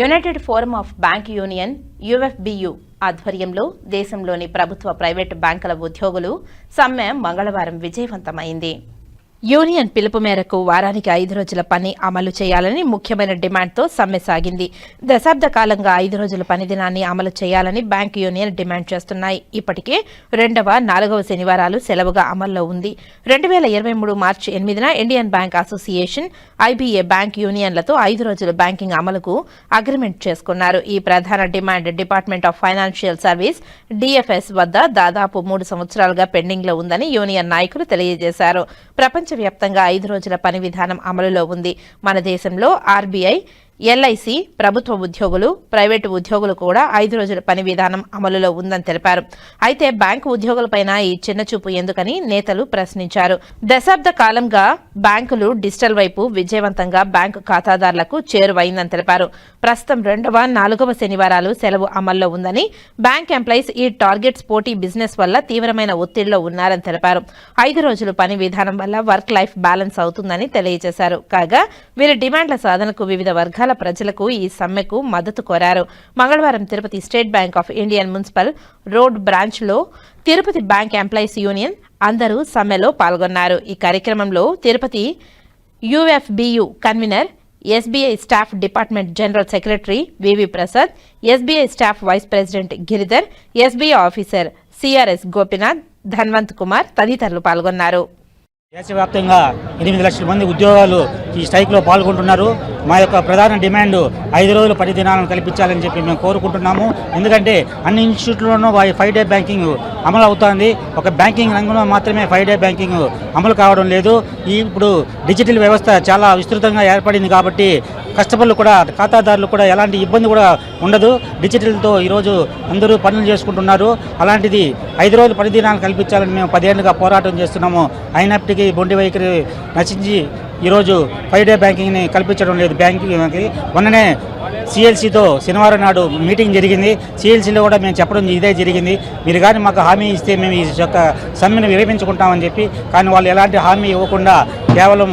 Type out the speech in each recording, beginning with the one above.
United Forum of Bank Union UFBU ఆధ్వర్యంలో దేశంలోని ప్రభుత్వ ప్రైవేటు బ్యాంకుల ఉద్యోగులు సమ్మె మంగళవారం విజయవంతమైంది. యూనియన్ పిలుపు మేరకు వారానికి ఐదు రోజుల పని అమలు చేయాలని ముఖ్యమైన డిమాండ్తో సమ్మె సాగింది. దశాబ్ద కాలంగా ఐదు రోజుల పని దినాన్ని అమలు చేయాలని బ్యాంక్ యూనియన్ డిమాండ్ చేస్తున్నాయి. ఇప్పటికే రెండవ నాలుగవ శనివారాలు సెలవుగా అమల్లో ఉంది. రెండు వేల ఇరవై మూడు మార్చి ఎనిమిదిన Indian Bank Association IBA bank యూనియన్లతో ఐదు రోజుల బ్యాంకింగ్ అమలుకు అగ్రిమెంట్ చేసుకున్నారు. ఈ ప్రధాన demand department of financial service DFS వద్ద దాదాపు మూడు సంవత్సరాలుగా పెండింగ్లో ఉందని యూనియన్ నాయకులు తెలియజేశారు. ప్రపంచ వ్యాప్తంగా ఐదు రోజుల పని విధానం అమలులో ఉంది. మన దేశంలో ఆర్బీఐ ఎల్ఐసి ప్రభుత్వ ఉద్యోగులు ప్రైవేటు ఉద్యోగులు కూడా ఐదు రోజుల పని విధానం అమలులో ఉందని తెలిపారు. అయితే బ్యాంకు ఉద్యోగులపైన ఈ చిన్నచూపు ఎందుకని నేతలు ప్రశ్నించారు. దశాబ్ద కాలంగా బ్యాంకులు డిజిటల్ వైపు విజయవంతంగా బ్యాంకు ఖాతాదారులకు చేరువైందని తెలిపారు. ప్రస్తుతం రెండవ నాలుగవ శనివారాలు సెలవు అమల్లో ఉందని బ్యాంక్ ఎంప్లాయీస్ ఈ టార్గెట్స్ పోటీ బిజినెస్ వల్ల తీవ్రమైన ఒత్తిడిలో ఉన్నారని తెలిపారు. ఐదు రోజులు పని విధానం వల్ల వర్క్ లైఫ్ బ్యాలెన్స్ అవుతుందని తెలియజేశారు. కాగా వీరి డిమాండ్ల సాధనకు వివిధ వర్గాల ప్రజలకు ఈ సమ్మెకు మద్దతు కోరారు. మంగళవారం Tirupati State Bank of Indian municipal road బ్రాంచ్లో తిరుపతి బ్యాంక్ ఎంప్లాయీస్ యూనియన్ అందరూ సమ్మెలో పాల్గొన్నారు. ఈ కార్యక్రమంలో Tirupati UFBU convener SBI staff department general secretary VV Prasad SBI staff vice president Giridhar SBI officer CRS Gopinath Dhanvanth Kumar తదితరులు పాల్గొన్నారు. దేశవ్యాప్తంగా ఎనిమిది లక్షల మంది ఉద్యోగాలు ఈ స్ట్రైక్లో పాల్గొంటున్నారు. మా యొక్క ప్రధాన డిమాండ్ ఐదు రోజుల పది దినాలను కల్పించాలని చెప్పి మేము కోరుకుంటున్నాము. ఎందుకంటే అన్ని ఇన్స్టిట్యూట్లోనూ వారి ఫైవ్ డే బ్యాంకింగ్ అమలు అవుతోంది. ఒక బ్యాంకింగ్ రంగంలో మాత్రమే ఫైవ్ డే బ్యాంకింగ్ అమలు కావడం లేదు. ఈ ఇప్పుడు డిజిటల్ వ్యవస్థ చాలా విస్తృతంగా ఏర్పడింది కాబట్టి కస్టమర్లు కూడా ఖాతాదారులు కూడా ఎలాంటి ఇబ్బంది కూడా ఉండదు. డిజిటల్తో ఈరోజు అందరూ పనులు చేసుకుంటున్నారు. అలాంటిది ఐదు రోజులు పనిదినాలు కల్పించాలని మేము పదేళ్ళుగా పోరాటం చేస్తున్నాము. అయినప్పటికీ బొండి వైఖరి నశించి ఈరోజు ఫైవ్ డే బ్యాంకింగ్ని కల్పించడం లేదు. బ్యాంకింగ్కి మొన్ననే సిఎల్సితో శనివారం నాడు మీటింగ్ జరిగింది. సిఎల్సిలో కూడా మేము చెప్పడం ఇదే జరిగింది. మీరు కానీ మాకు హామీ ఇస్తే మేము ఈ యొక్క సమ్మెను విరమించుకుంటామని చెప్పి కానీ వాళ్ళు ఎలాంటి హామీ ఇవ్వకుండా కేవలం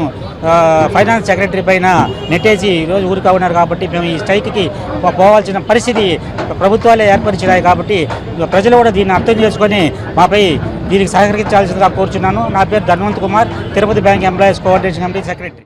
ఫైనాన్స్ సెక్రటరీ పైన నెట్టేసి ఈరోజు ఊరుకా ఉన్నారు కాబట్టి మేము ఈ స్ట్రైక్కి పోవాల్సిన పరిస్థితి ప్రభుత్వాలే ఏర్పరిచినాయి కాబట్టి ప్రజలు కూడా దీన్ని అర్థం చేసుకొని మాపై దీనికి సహకరించాల్సిందిగా కోరుచున్నాను. నా పేరు Dhanvanth Kumar Tirupati bank employees coordination committee secretary.